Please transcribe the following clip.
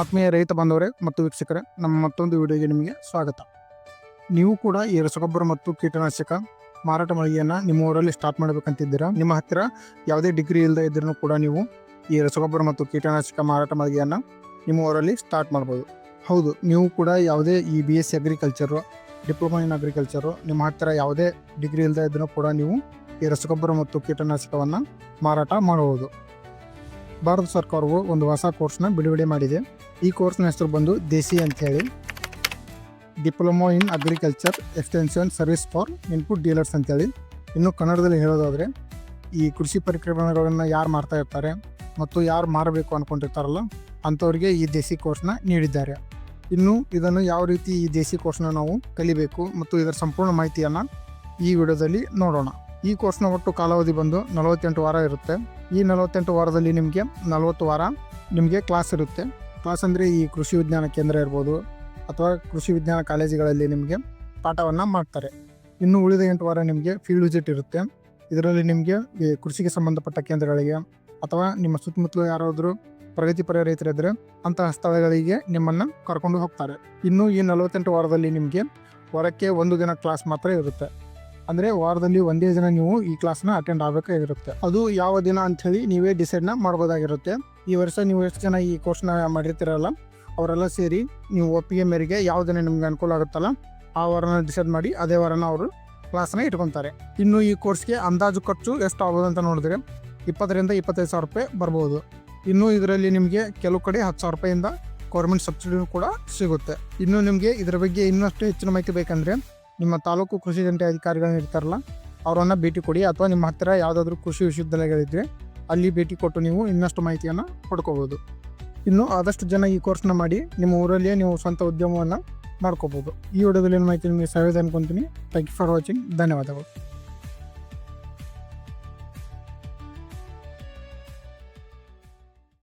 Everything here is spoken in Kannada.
ಆತ್ಮೀಯ ರೈತ ಬಾಂಧವರೇ ಮತ್ತು ವೀಕ್ಷಕರೇ, ನಮ್ಮ ಮತ್ತೊಂದು ವಿಡಿಯೋಗೆ ನಿಮಗೆ ಸ್ವಾಗತ. ನೀವು ಕೂಡ ಈ ರಸಗೊಬ್ಬರ ಮತ್ತು ಕೀಟನಾಶಕ ಮಾರಾಟ ಮಳಿಗೆಯನ್ನು ನಿಮ್ಮ ಊರಲ್ಲಿ ಸ್ಟಾರ್ಟ್ ಮಾಡಬೇಕಂತಿದ್ದೀರಾ? ನಿಮ್ಮ ಹತ್ತಿರ ಯಾವುದೇ ಡಿಗ್ರಿ ಇಲ್ಲದೆ ಇದ್ರೂ ಕೂಡ ನೀವು ಈ ರಸಗೊಬ್ಬರ ಮತ್ತು ಕೀಟನಾಶಕ ಮಾರಾಟ ಮಳಿಗೆಯನ್ನು ನಿಮ್ಮ ಊರಲ್ಲಿ ಸ್ಟಾರ್ಟ್ ಮಾಡ್ಬೋದು. ಹೌದು, ನೀವು ಕೂಡ ಯಾವುದೇ ಈ B S C agriculture diploma in agriculture ನಿಮ್ಮ ಹತ್ತಿರ ಯಾವುದೇ ಡಿಗ್ರಿ ಇಲ್ಲದೆ ಇದ್ರೂ ಕೂಡ ನೀವು ಈ ರಸಗೊಬ್ಬರ ಮತ್ತು ಕೀಟನಾಶಕವನ್ನು ಮಾರಾಟ ಮಾಡಬಹುದು ಭಾರತ ಸರ್ಕಾರವು ಒಂದು ಹೊಸ ಕೋರ್ಸ್ನ ಬಿಡುಗಡೆ ಮಾಡಿದೆ. ಈ ಕೋರ್ಸ್ನ ಹೆಸರು ಬಂದು ದೇಸಿ ಅಂತ ಹೇಳಿ diploma in agriculture extension service for input dealers ಅಂತೇಳಿ ಇನ್ನು ಕನ್ನಡದಲ್ಲಿ ಹೇಳೋದಾದರೆ, ಈ ಕೃಷಿ ಪರಿಕರಗಳನ್ನು ಯಾರು ಮಾರ್ತಾ ಇರ್ತಾರೆ ಮತ್ತು ಯಾರು ಮಾರಬೇಕು ಅಂದ್ಕೊಂಡಿರ್ತಾರಲ್ಲ ಅಂಥವ್ರಿಗೆ ಈ ದೇಸಿ ಕೋರ್ಸ್ನ ನೀಡಿದ್ದಾರೆ. ಇನ್ನು ಇದನ್ನು ಯಾವ ರೀತಿ ಈ ದೇಸಿ ಕೋರ್ಸ್ನ ನಾವು ಕಲಿಬೇಕು ಮತ್ತು ಇದರ ಸಂಪೂರ್ಣ ಮಾಹಿತಿಯನ್ನು ಈ ವಿಡಿಯೋದಲ್ಲಿ ನೋಡೋಣ. ಈ ಕೋರ್ಸ್ನ ಒಟ್ಟು ಕಾಲಾವಧಿ ಬಂದು ನಲವತ್ತೆಂಟು ವಾರ ಇರುತ್ತೆ. ಈ ನಲವತ್ತೆಂಟು ವಾರದಲ್ಲಿ ನಿಮಗೆ ನಲವತ್ತು ವಾರ ನಿಮಗೆ ಕ್ಲಾಸ್ ಇರುತ್ತೆ. ಕ್ಲಾಸ್ ಅಂದರೆ ಈ ಕೃಷಿ ವಿಜ್ಞಾನ ಕೇಂದ್ರ ಇರ್ಬೋದು ಅಥವಾ ಕೃಷಿ ವಿಜ್ಞಾನ ಕಾಲೇಜುಗಳಲ್ಲಿ ನಿಮಗೆ ಪಾಠವನ್ನು ಮಾಡ್ತಾರೆ. ಇನ್ನು ಉಳಿದ ಎಂಟು ವಾರ ನಿಮಗೆ ಫೀಲ್ಡ್ ವಿಸಿಟ್ ಇರುತ್ತೆ. ಇದರಲ್ಲಿ ನಿಮಗೆ ಈ ಕೃಷಿಗೆ ಸಂಬಂಧಪಟ್ಟ ಕೇಂದ್ರಗಳಿಗೆ ಅಥವಾ ನಿಮ್ಮ ಸುತ್ತಮುತ್ತಲು ಯಾರಾದರೂ ಪ್ರಗತಿಪರ ರೈತರಿದ್ದರೆ ಅಂತಹ ಸ್ಥಳಗಳಿಗೆ ನಿಮ್ಮನ್ನು ಕರ್ಕೊಂಡು ಹೋಗ್ತಾರೆ. ಇನ್ನು ಈ ನಲವತ್ತೆಂಟು ವಾರದಲ್ಲಿ ನಿಮಗೆ ವಾರಕ್ಕೆ ಒಂದು ದಿನ ಕ್ಲಾಸ್ ಮಾತ್ರ ಇರುತ್ತೆ. ಅಂದರೆ ವಾರದಲ್ಲಿ ಒಂದೇ ದಿನ ನೀವು ಈ ಕ್ಲಾಸ್ನ ಅಟೆಂಡ್ ಆಗಬೇಕಾಗಿರುತ್ತೆ. ಅದು ಯಾವ ದಿನ ಅಂಥೇಳಿ ನೀವೇ ಡಿಸೈಡ್ನ ಮಾಡ್ಬೋದಾಗಿರುತ್ತೆ. ಈ ವರ್ಷ ನೀವು ಎಷ್ಟು ಜನ ಈ ಕೋರ್ಸ್ನ ಮಾಡಿರ್ತೀರಲ್ಲ, ಅವರೆಲ್ಲ ಸೇರಿ ನೀವು ಒಪ್ಪಿಗೆ ಮೇರೆಗೆ ಯಾವ ದಿನ ನಿಮ್ಗೆ ಅನುಕೂಲ ಆಗುತ್ತಲ್ಲ, ಆ ವಾರನ ಡಿಸೈಡ್ ಮಾಡಿ ಅದೇ ವಾರನ ಅವರು ಕ್ಲಾಸ್ನ ಇಟ್ಕೊತಾರೆ. ಇನ್ನು ಈ ಕೋರ್ಸ್ಗೆ ಅಂದಾಜು ಖರ್ಚು ಎಷ್ಟು ಆಗ್ಬೋದು ಅಂತ ನೋಡಿದ್ರೆ ಇಪ್ಪತ್ತರಿಂದ ಇಪ್ಪತ್ತೈದು ಸಾವಿರ ರೂಪಾಯಿ ಬರ್ಬೋದು. ಇನ್ನು ಇದರಲ್ಲಿ ನಿಮಗೆ ಕೆಲವು ಕಡೆ ಹತ್ತು ಸಾವಿರ ರೂಪಾಯಿಂದ ಗೌರ್ಮೆಂಟ್ ಸಬ್ಸಿಡಿನೂ ಕೂಡ ಸಿಗುತ್ತೆ. ಇನ್ನು ನಿಮಗೆ ಇದರ ಬಗ್ಗೆ ಇನ್ನಷ್ಟು ಹೆಚ್ಚಿನ ಮಾಹಿತಿ ಬೇಕಂದರೆ ನಿಮ್ಮ ತಾಲೂಕು ಕೃಷಿ ಜಂಟಿ ಅಧಿಕಾರಿಗಳನ್ನ ಇರ್ತಾರಲ್ಲ, ಅವರನ್ನು ಭೇಟಿ ಕೊಡಿ ಅಥವಾ ನಿಮ್ಮ ಹತ್ತಿರ ಯಾವುದಾದ್ರೂ ಕೃಷಿ ವಿಶ್ವವಿದ್ಯಾಲಯಗಳಿದ್ದರೆ ಅಲ್ಲಿ ಭೇಟಿ ಕೊಟ್ಟು ನೀವು ಇನ್ನಷ್ಟು ಮಾಹಿತಿಯನ್ನು ಪಡ್ಕೋಬೋದು. ಇನ್ನು ಆದಷ್ಟು ಜನ ಈ ಕೋರ್ಸ್ನ ಮಾಡಿ ನಿಮ್ಮ ಊರಲ್ಲಿಯೇ ನೀವು ಸ್ವಂತ ಉದ್ಯಮವನ್ನು ಮಾಡ್ಕೋಬೋದು. ಈ ವಿಡಿಯೋದಲ್ಲಿ ಮಾಹಿತಿ ನಿಮಗೆ ಸಹಾಯ ಅನ್ಕೊತೀನಿ. ಥ್ಯಾಂಕ್ ಯು ಫಾರ್ ವಾಚಿಂಗ್ ಧನ್ಯವಾದಗಳು.